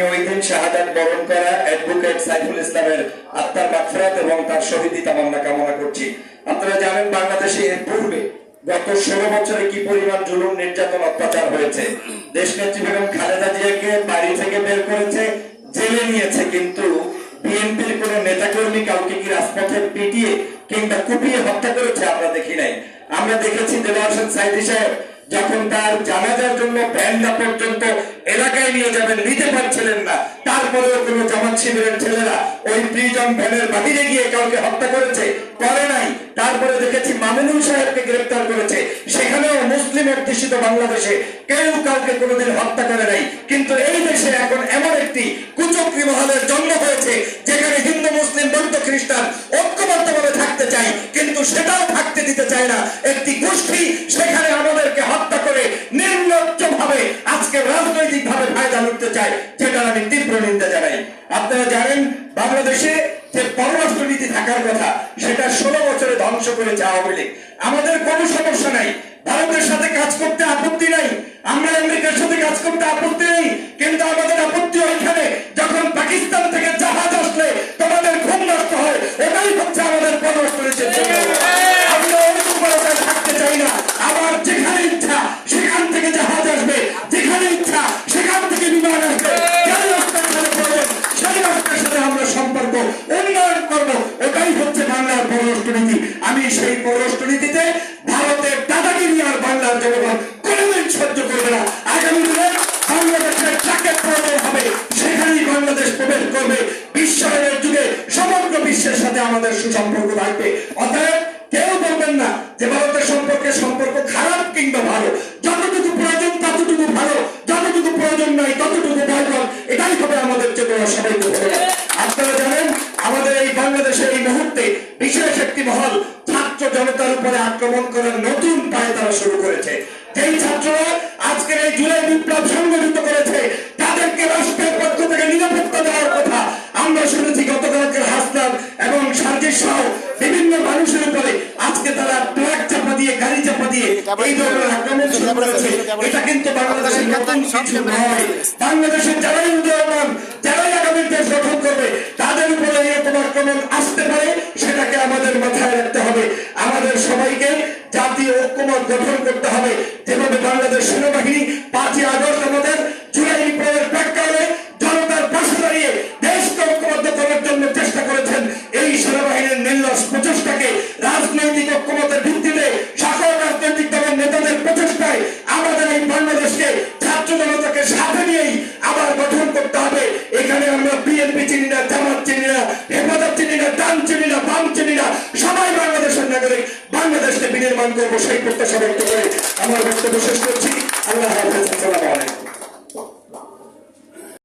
আমি ওই দিন শাহাদাত বরণ করা অ্যাডভোকেট সাইফুল ইসলামের আত্মার মাগফিরাত এবং তার শহীদি তামান্না কামনা করছি। আপনারা জানেন বাংলাদেশে এর পূর্বে গত ষোলো বছরে কি পরিমাণ জুলুম, নির্যাতন, অত্যাচার হয়েছে? দেশ নেত্রী বেগম খালেদা জিয়াকে বাড়ি থেকে বের করেছে, জেলে নিয়েছে, কিন্তু বিএনপির কোন নেতাকর্মী কাউকে কি রাজপথে পিটিয়ে কিংবা কুপিয়ে হত্যা করেছে আমরা দেখি নাই। আমরা দেখেছি দেওয়া হোসেন সাইদি সাহেব যখন তার জানাজার জন্য ব্যান্ডা পর্যন্ত এলাকায় নিয়ে যাবেন, নিতে পারছিলেন না। তারপরেও কোন জামাত শিবিরের ছেলেরা ওই প্রিজন ভ্যানের বাহিরে গিয়ে কাউকে হত্যা করেছে, করে নাই। তারপরে দেখেছি মামুনুল সাহেবকে গ্রেফতার করেছে। সেখানেও মুসলিম অধ্যুষিত বাংলাদেশে কেউ কাউকে কোনোদিন হত্যা করে নাই। কিন্তু এই দেশে এখন এমন একটি কুচক্রী মহলের জন্ম হয়েছে, যেখানে ফায়দা লুটতে আমি তীব্র নিন্দা জানাই। আপনারা জানেন, বাংলাদেশে যে পররাষ্ট্র নীতি থাকার কথা, সেটা ষোলো বছরে ধ্বংস করেছে আওয়ামী লীগ। আমাদের কোনো সমস্যা নাই। ভারতের সাথে কাজ করতে আপত্তি নাই। আমরা আমেরিকার সাথে কাজ করতে আপত্তি আমি সেই পররাষ্ট্রনীতিতে ভারতের দাদাগিরি আর বাংলার জনগণ কোনোদিন সহ্য করবে না। আগামী দিনে বাংলাদেশের যাকে প্রয়োজন হবে, সেখানেই বাংলাদেশ প্রবেশ করবে। বিশ্বায়নের যুগে সমগ্র বিশ্বের সাথে আমাদের সুসম্পর্ক থাকবে। অতএব কেউ বলবেন না যে ভারতের সম্পর্কে সম্পর্ক খারাপ কিংবা ভালো যতটুকু প্রয়োজন ততটুকু ভালো যতটুকু প্রয়োজন নাই ততটুকু ভালো এটাই হবে আমাদের চেতনা সবাইকে হবে আপনারা জানেন আমাদের এই বাংলাদেশের এই মুহূর্তে বিশেষ একটি মহল ছাত্র জনতার আক্রমণ করার নতুন পায়ে তারা শুরু করেছে। যেই ছাত্ররা আজকের এই জুলাই বিপ্লব সংগঠিত করেছে, তাদেরকে রাষ্ট্রের পক্ষ থেকে নিরাপত্তা দেওয়ার কথা আমরা শুনেছি গতকালকে হাসনাত এবং সার্জিস সহ বিভিন্ন মানুষের উপরে আজকে তারা ট্রাক চাপা দিয়ে, গাড়ি চাপা দিয়ে এই ধরনের আক্রমণ শুরু করেছে। এটা কিন্তু বাংলাদেশের নতুন কিছু নয়। বাংলাদেশের যারাই উদয়মান, যারাই আগামী দেশ গঠন করবে, তাদের উপরে এরকম আক্রমণ ঐক্যমত গঠন করতে হবে। যেভাবে বাংলাদেশ সেনাবাহিনী পাঁচই আগস্ট ব্যক্ত করে আমার বক্তব্য শেষ করছি। আল্লাহ হাফেজ।